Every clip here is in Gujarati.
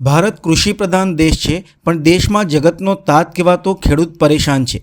ભારત કૃષિપ્રધાન દેશ છે, પણ દેશમાં જગતનો તાત કહેવાતો ખેડૂત પરેશાન છે.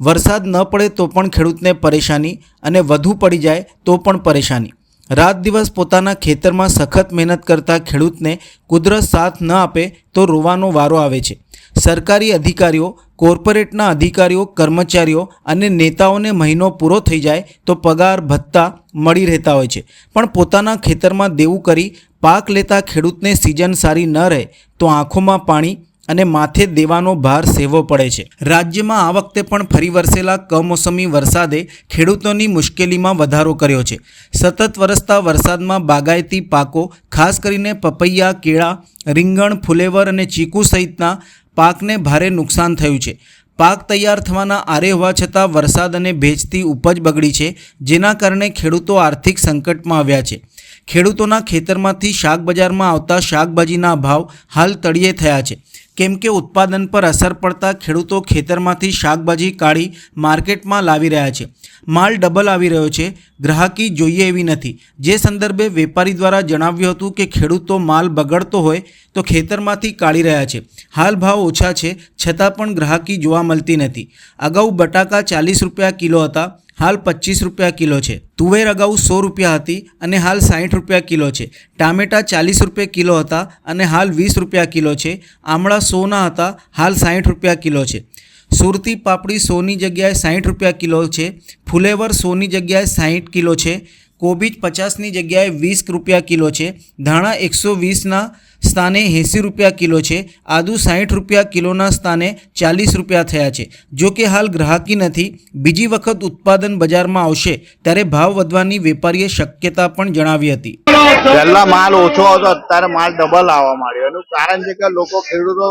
વરસાદ ન પડે તો પણ ખેડૂતને પરેશાની અને વધુ પડી જાય તો પણ પરેશાની. રાત દિવસ પોતાના ખેતરમાં સખત મહેનત કરતા ખેડૂતને કુદરત સાથ ન આપે તો રોવાનો વારો આવે છે. સરકારી અધિકારીઓ, કોર્પોરેટના અધિકારીઓ, કર્મચારીઓ અને નેતાઓને મહિનો પૂરો થઈ જાય તો પગાર ભત્તા મળી રહેતા હોય છે. પણ પોતાના ખેતરમાં દેવું કરી પાક લેતા ખેડૂતને સિઝન સારી ન રહે તો આંખોમાં પાણી અને માથે દેવાનો ભાર સેવો પડે છે. રાજ્યમાં આ વખતે પણ ફરી વરસેલા કમોસમી વરસાદે ખેડૂતોની મુશ્કેલીમાં વધારો કર્યો છે. સતત વરસતા વરસાદમાં બાગાયતી પાકો, ખાસ કરીને પપૈયા, કેળા, રીંગણ, ફુલેવર અને ચીકુ સહિતના પાકને ભારે નુકસાન થયું છે. પાક તૈયાર થવાના આરે હોવા છતાં વરસાદ અને ભેજથી ઉપજ બગડી છે, જેના કારણે ખેડૂતો આર્થિક સંકટમાં આવ્યા છે. ખેડૂતોના ખેતરમાંથી શાકબજારમાં આવતા શાકભાજીના ભાવ હાલ તળિયે થયા છે. કેમ કે ઉત્પાદન પર અસર પડતા ખેડૂતો ખેતરમાંથી શાકભાજી કાઢી માર્કેટમાં લાવી રહ્યા છે. માલ ડબલ આવી રહ્યો છે. ગ્રાહકી જોઈએ એવી નથી. જે સંદર્ભે વેપારી દ્વારા જણાવ્યું હતું કે ખેડૂતો માલ બગડતો હોય તો ખેતરમાંથી કાઢી રહ્યા છે. હાલ ભાવ ઓછા છે. છતાં પણ ગ્રાહકી જોવા મળતી નથી. અગાઉ બટાકા ચાલીસ રૂપિયા કિલો હતા. હાલ પચીસ રૂપિયા કિલો છે. તુવેર અગાઉ સો રૂપિયા હતી અને હાલ સાઠ રૂપિયા કિલો છે. ટામેટા ચાલીસ રૂપિયા કિલો હતા અને હાલ વીસ રૂપિયા કિલો છે. આમળા સોના હતા, હાલ સાઠ રૂપિયા કિલો છે. સુરતી પાપડી સોની જગ્યાએ સાઠ રૂપિયા કિલો છે. ફુલેવર સોની જગ્યાએ સાઠ કિલો છે. કોબીજ પચાસની જગ્યાએ વીસ રૂપિયા કિલો છે. ધાણા એકસો વીસના સ્થાને એંસી રૂપિયા કિલો છે. આદુ સાઠ રૂપિયા કિલોના સ્થાને ચાલીસ રૂપિયા થયા છે. જો કે હાલ ગ્રાહકી નથી, બીજી વખત ઉત્પાદન બજારમાં આવશે ત્યારે ભાવ વધવાની વેપારીએ શક્યતા પણ જણાવી હતી. પહેલા માલ ઓછો હતો, અત્યારે માલ ડબલ આવવા માંડ્યો. એનું કારણ છે કે લોકો ખેડૂતો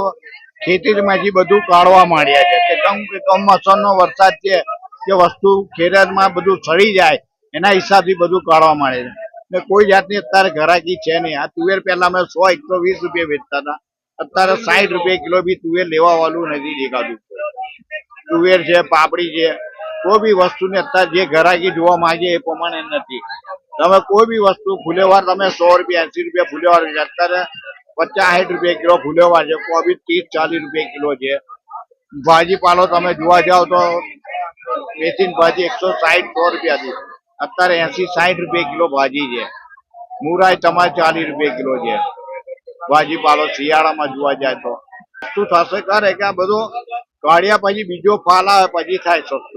ખેતીમાંથી બધું કાઢવા માંડ્યા છે. કે કમ કે કમોસમનો વરસાદ છે, કે વસ્તુ ખેતરમાં બધું સડી જાય, એના હિસાબથી બધું કાઢવા માંડે છે. ને કોઈ જાતની અત્યારે ઘરાકી છે નહીં. આ તુવેર પહેલા અમે સો, એકસો, વીસ રૂપિયા વેચતા હતા. અત્યારે સાઠ રૂપિયા કિલો બી તુવેર લેવા વાળું નથી દેખાતું. તુવેર છે, પાપડી છે, કોઈ બી વસ્તુને અત્યારે જે ઘરાકી જોવા માંગે એ પ્રમાણે નથી. તમે કોઈ બી વસ્તુ ફૂલેવાર તમે સો રૂપિયા, એસી રૂપિયા ફૂલેવાર છે. અત્યારે પચાસ સાઠ રૂપિયા કિલો ફૂલેવાર છે કોબી ત્રીસ, ચાલીસ રૂપિયા કિલો છે. ભાજીપાલો તમે જોવા જાવ તો મેથીન ભાજી એકસો સાઠ સો રૂપિયાથી. અત્યારે એસી સાઠ રૂપિયા કિલો ભાજી છે. મુરાઈ તમારે ચાલીસ રૂપિયા કિલો છે. ભાજીપાલો શિયાળામાં જોવા જાય તો. શું થશે? કરે કે આ બધું કાઢ્યા પછી બીજો ફાલ આવે, પછી થાય સસ્તું